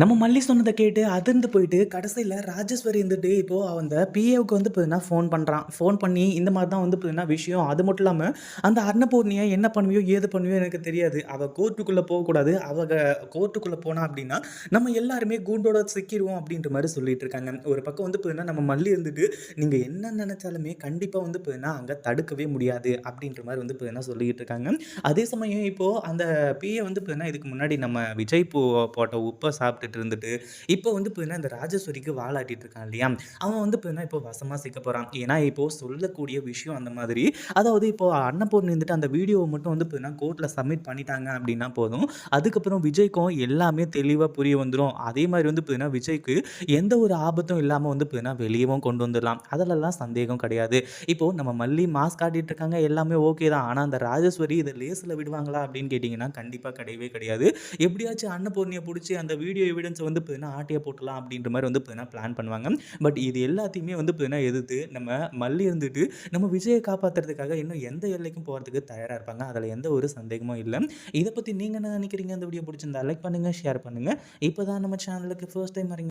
நம்ம மல்லி சொன்னதை கேட்டு அதிர்ந்து போயிட்டு கடைசியில் ராஜேஸ்வரி இருந்துட்டு இப்போது அந்த பிஏவுக்கு வந்து பார்த்தீங்கன்னா ஃபோன் பண்ணுறான் ஃபோன் பண்ணி இந்த மாதிரி தான் வந்து பார்த்தீங்கன்னா விஷயம். அது மட்டும் இல்லாமல் அந்த அன்னபூர்ணியை என்ன பண்ணுவியோ ஏது பண்ணுவியோ எனக்கு தெரியாது. அவள் கோர்ட்டுக்குள்ளே போகக்கூடாது. அவள் கோர்ட்டுக்குள்ளே போனால் அப்படின்னா நம்ம எல்லாருமே கூண்டோட சிக்கிடுவோம் அப்படின்ற மாதிரி சொல்லிட்டு இருக்காங்க. ஒரு பக்கம் வந்து பார்த்தீங்கன்னா நம்ம மல்லி இருந்துட்டு நீங்கள் என்ன நினச்சாலுமே கண்டிப்பாக வந்து பார்த்தீங்கன்னா அங்கே தடுக்கவே முடியாது அப்படின்ற மாதிரி வந்து பார்த்தீங்கன்னா சொல்லிக்கிட்டு இருக்காங்க. அதே சமயம் இப்போது அந்த பிஏ வந்து பார்த்தீங்கன்னா இதுக்கு முன்னாடி நம்ம விஜய் போ போட்ட உப்பை சாப்பிட்டுட்டு இருந்துட்டு இப்போ வந்து பார்த்தீங்கன்னா இந்த ராஜேஸ்வரிக்கு வாழாட்டிட்டு இருக்கான் இல்லையா? அவன் வந்து பார்த்தீங்கன்னா இப்போ வசமாக சிக்க போகிறான் ஏன்னா இப்போ சொல்லக்கூடிய விஷயம் அந்த மாதிரி. அதாவது இப்போ அன்னப்பூர் நின்றுட்டு அந்த வீடியோவை மட்டும் வந்து பார்த்தீங்கன்னா கோர்ட்டில் சப்மிட் பண்ணிட்டாங்க அப்படின்னா போதும். அதுக்கப்புறம் விஜய்க்கும் எல்லாமே தெளிவாக புரிய வந்துடும் அதே மாதிரி வந்து பார்த்தீங்கன்னா விஜய்க்கு எந்த ஒரு ஆபத்தும் இல்லாமல் வந்து பார்த்தீங்கன்னா வெளியவும் கொண்டு வந்துடலாம். அதிலெல்லாம் சந்தேகம் கிடையாது. இப்போது நம்ம மல்லி மாஸ்க் காட்டிட்டு இருக்காங்க எல்லாமே ஓகே தான். ஆனால் அந்த ராஜேஸ்வரி இதை லேஸில் விடுவாங்களா அப்படின்னு கேட்டிங்கன்னா கண்டிப்பாக கிடையவே கிடையாது. எப்படியாச்சும் அன்னபூர்ணியை பிடிச்சி அந்த வீடியோ எவிடன்ஸை வந்து பார்த்தீங்கன்னா ஆட்டையை போட்டலாம் அப்படின்ற மாதிரி வந்து பார்த்தீங்கன்னா பிளான் பண்ணுவாங்க. பட் இது எல்லாத்தையுமே வந்து பார்த்தீங்கன்னா எதிர்த்து நம்ம மல்லி இருந்துட்டு நம்ம விஜயை காப்பாற்றுறதுக்காக இன்னும் எந்த எல்லைக்கும் போகிறதுக்கு தயாராக இருப்பாங்க? அதில் எந்த ஒரு சந்தேகமும் இல்லை. இதை பற்றி நீங்கள் என்ன நினைக்கிறீங்க? இந்த வீடியோ பிடிச்சிருந்தா லைக் பண்ணுங்கள் ஷேர் பண்ணுங்கள் இப்போ தான் நம்ம சேனலுக்கு ஃபர்ஸ்ட் டைம் வரீங்க